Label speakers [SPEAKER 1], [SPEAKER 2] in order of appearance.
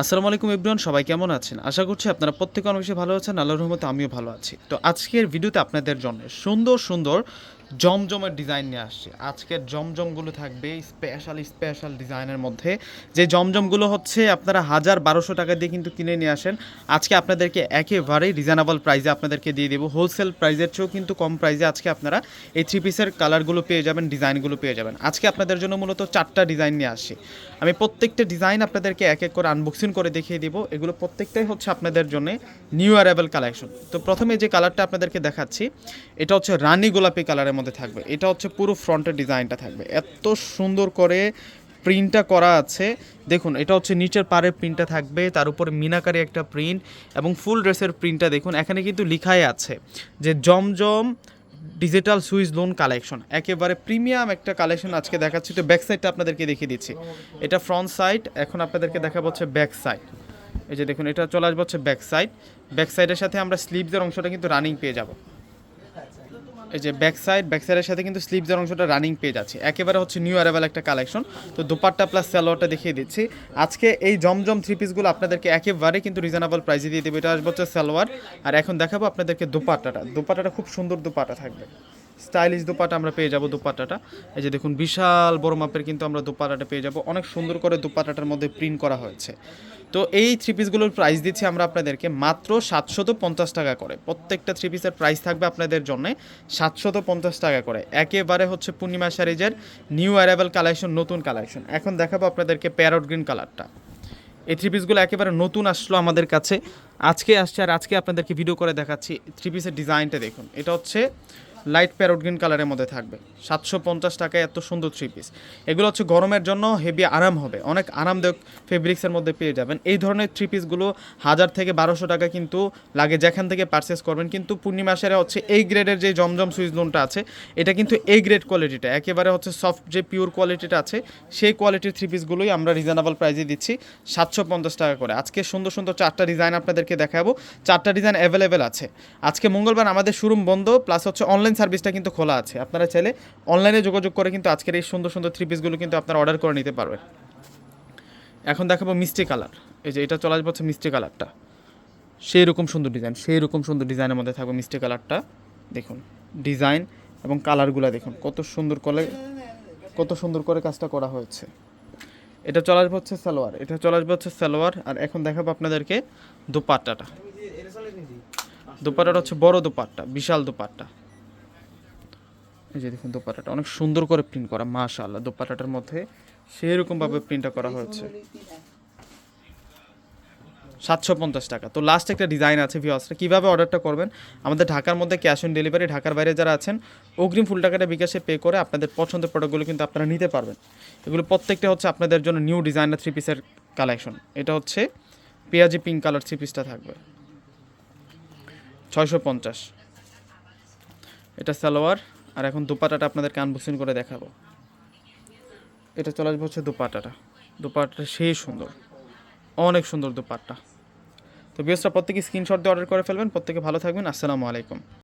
[SPEAKER 1] আসসালামু আলাইকুম ইব্রান সবাই কেমন আছেন? আশা করছি আপনারা প্রত্যেকে অনেক বেশি ভালো আছেন, আল্লাহর রহমতে আমিও ভালো আছি। তো আজকের ভিডিওতে আপনাদের জন্য সুন্দর সুন্দর জমজমের ডিজাইন নিয়ে আসছি। আজকের জমজমগুলো থাকবে স্পেশাল স্পেশাল ডিজাইনের মধ্যে। যে জমজমগুলো হচ্ছে আপনারা হাজার বারোশো টাকা দিয়ে কিন্তু কিনে নিয়ে আসেন। আজকে আপনাদেরকে একেবারেই রিজনেবল প্রাইসে আপনাদেরকে দিয়ে দেবো। হোলসেল প্রাইসের চেয়েও কিন্তু কম প্রাইসে আজকে আপনারা এই থ্রি পিসের কালারগুলো পেয়ে যাবেন ডিজাইনগুলো পেয়ে যাবেন। আজকে আপনাদের জন্য মূলত চারটা ডিজাইন নিয়ে আসছি। আমি প্রত্যেকটা ডিজাইন আপনাদেরকে এক এক করে আনবক্সিং করে দেখিয়ে দিব। এগুলো প্রত্যেকটাই হচ্ছে আপনাদের জন্য নিউ অ্যারাইভেল কালেকশন তো প্রথমে যে কালারটা আপনাদেরকে দেখাচ্ছি, এটা হচ্ছে রানী গোলাপি কালারের মধ্যে থাকবে। এটা হচ্ছে পুরো ফ্রন্টের ডিজাইনটা থাকবে। এত সুন্দর করে প্রিন্টটা করা আছে। দেখুন, এটা হচ্ছে নিচের পাড়ের প্রিন্টটা থাকবে, তার উপরে মিনাকারি একটা প্রিন্ট এবং ফুল ড্রেসের প্রিন্টটা দেখুন, এখানে কিন্তু লিখাই আছে যে Zamzam digital Swiss lawn collection. একেবারে প্রিমিয়াম একটা কালেকশন আজকে দেখাচ্ছি। তো ব্যাক সাইডটা আপনাদেরকে দেখিয়ে দিচ্ছি। এটা ফ্রন্ট সাইড, এখন আপনাদেরকে দেখাবো হচ্ছে ব্যাক সাইড। এই যে দেখুন, এটা চলে আসবে হচ্ছে ব্যাক সাইড। ব্যাক সাইডের সাথে আমরা স্লিভসের অংশটা কিন্তু রানিং পেয়ে যাব। এই যে ব্যাক সাইড ব্যাক সাইডের সাথে কিন্তু স্লিভসের অংশটা রানিং পেজ আছে। একেবারে হচ্ছে নিউ অ্যারাইভাল একটা কালেকশন তো দুপাট্টা প্লাস স্যালোয়ারটা দেখিয়ে দিচ্ছি। আজকে এই জমজম থ্রি পিসগুলো আপনাদেরকে একেবারে কিন্তু রিজনেবল প্রাইসে দিয়ে দেবে। এটা আসবে হচ্ছে স্যালোয়ার আর এখন দেখাবো আপনাদেরকে দুপাট্টাটা। দুপাট্টাটা খুব সুন্দর দুপাট্টা থাকবে। স্টাইলিশ দুপাটা আমরা পেয়ে যাব দুপাটাটা। এই যে দেখুন, বিশাল বড় মাপের কিন্তু আমরা দুপাটাটা পেয়ে যাব। অনেক সুন্দর করে দুপাটাটার মধ্যে প্রিন্ট করা হয়েছে। তো এই থ্রি পিসগুলোর প্রাইস দিচ্ছি আমরা আপনাদেরকে মাত্র সাতশত পঞ্চাশ টাকা করে। প্রত্যেকটা থ্রি পিসের প্রাইস থাকবে আপনাদের জন্য সাতশত পঞ্চাশ টাকা করে। একেবারে হচ্ছে পূর্ণিমা সারিজের নিউ অ্যারাইভাল কালেকশন নতুন কালেকশন এখন দেখাবো আপনাদেরকে প্যারট গ্রিন কালারটা এই থ্রি পিসগুলো একেবারে নতুন আসলো আমাদের কাছে। আজকে আসছে আর আজকে আপনাদেরকে ভিডিও করে দেখাচ্ছি থ্রি পিসের ডিজাইনটা দেখুন। এটা হচ্ছে লাইট প্যারোট গ্রিন কালারের মধ্যে থাকবে। সাতশো পঞ্চাশ টাকায় এত সুন্দর থ্রি পিস এগুলো হচ্ছে গরমের জন্য হেভি আরাম হবে। অনেক আরামদায়ক ফেব্রিক্সের মধ্যে পেয়ে যাবেন। এই ধরনের থ্রি পিসগুলো হাজার থেকে বারোশো টাকা কিন্তু লাগে। যেখান থেকে পারচেস করবেন, কিন্তু পূর্ণিমা সেরা হচ্ছে এই গ্রেডের যে জমজম সুইচ লোনটা আছে, এটা কিন্তু এই গ্রেড কোয়ালিটিটা একেবারে হচ্ছে সফট যে পিওর কোয়ালিটিটা আছে, সেই কোয়ালিটির থ্রি পিসগুলোই আমরা রিজনেবল প্রাইসে দিচ্ছি সাতশো পঞ্চাশ টাকা করে। আজকে সুন্দর সুন্দর চারটা ডিজাইন আপনাদেরকে দেখাবো। চারটা ডিজাইন অ্যাভেলেবেল আছে। আজকে মঙ্গলবার আমাদের শোরুম বন্ধ প্লাস হচ্ছে অনলাইন সার্ভিসটা কিন্তু খোলা আছে। আপনারা চাইলে অনলাইনে যোগাযোগ করে কিন্তু আজকের এই সুন্দর সুন্দর থ্রি পিসগুলো কিন্তু আপনারা অর্ডার করে নিতে পারবেন। এখন দেখাবো মিষ্টি কালার। এই যে এটা চলে আসবে হচ্ছে মিষ্টি কালারটা। সেই রকম সুন্দর ডিজাইন সেই রকম সুন্দর ডিজাইনের মধ্যে থাকবে মিষ্টি কালারটা। দেখুন ডিজাইন এবং কালারগুলো দেখুন, কত সুন্দর করে, কত সুন্দর করে কাজটা করা হয়েছে। এটা চলে আসবে হচ্ছে সালোয়ার, এটা চলে আসবে হচ্ছে সালোয়ার, আর এখন দেখাবো আপনাদেরকে দুপাট্টাটা। দুপাট্টাটা হচ্ছে বড় দুপাট্টা, বিশাল দুপাট্টা। এই যে দেখুন দোপাট্টাটা অনেক সুন্দর করে প্রিন্ট করা মাশাআল্লাহ দোপাট্টাটার মধ্যে সেরকম ভাবে প্রিন্টটা করা হয়েছে। সাতশো পঞ্চাশ টাকা। তো লাস্ট একটা ডিজাইন আছে ভিওসটা কীভাবে অর্ডারটা করবেন? আমাদের ঢাকার মধ্যে ক্যাশ অন ডেলিভারি ঢাকার বাইরে যারা আছেন অগ্রিম ফুল টাকাটা বিকাশে পে করে আপনাদের পছন্দের প্রোডাক্টগুলো কিন্তু আপনারা নিতে পারবেন। এগুলো প্রত্যেকটা হচ্ছে আপনাদের জন্য নিউ ডিজাইনার থ্রি পিসের কালেকশন এটা হচ্ছে পেঁয়াজি পিঙ্ক কালার থ্রি পিসটা থাকবে। ছয়শো পঞ্চাশ। এটা সালোয়ার। আর এখন দুপাটাটা আপনাদেরকে আনবক্সিং করে দেখাবো। এটা চলে আসবে হচ্ছে দুপাটাটা। দুপাটাটা সেই সুন্দর। অনেক সুন্দর দুপাট্টা। তো বিএসটা প্রত্যেকে স্ক্রিনশট দিয়ে অর্ডার করে ফেলবেন। প্রত্যেকে ভালো থাকবেন। আসসালামু আলাইকুম।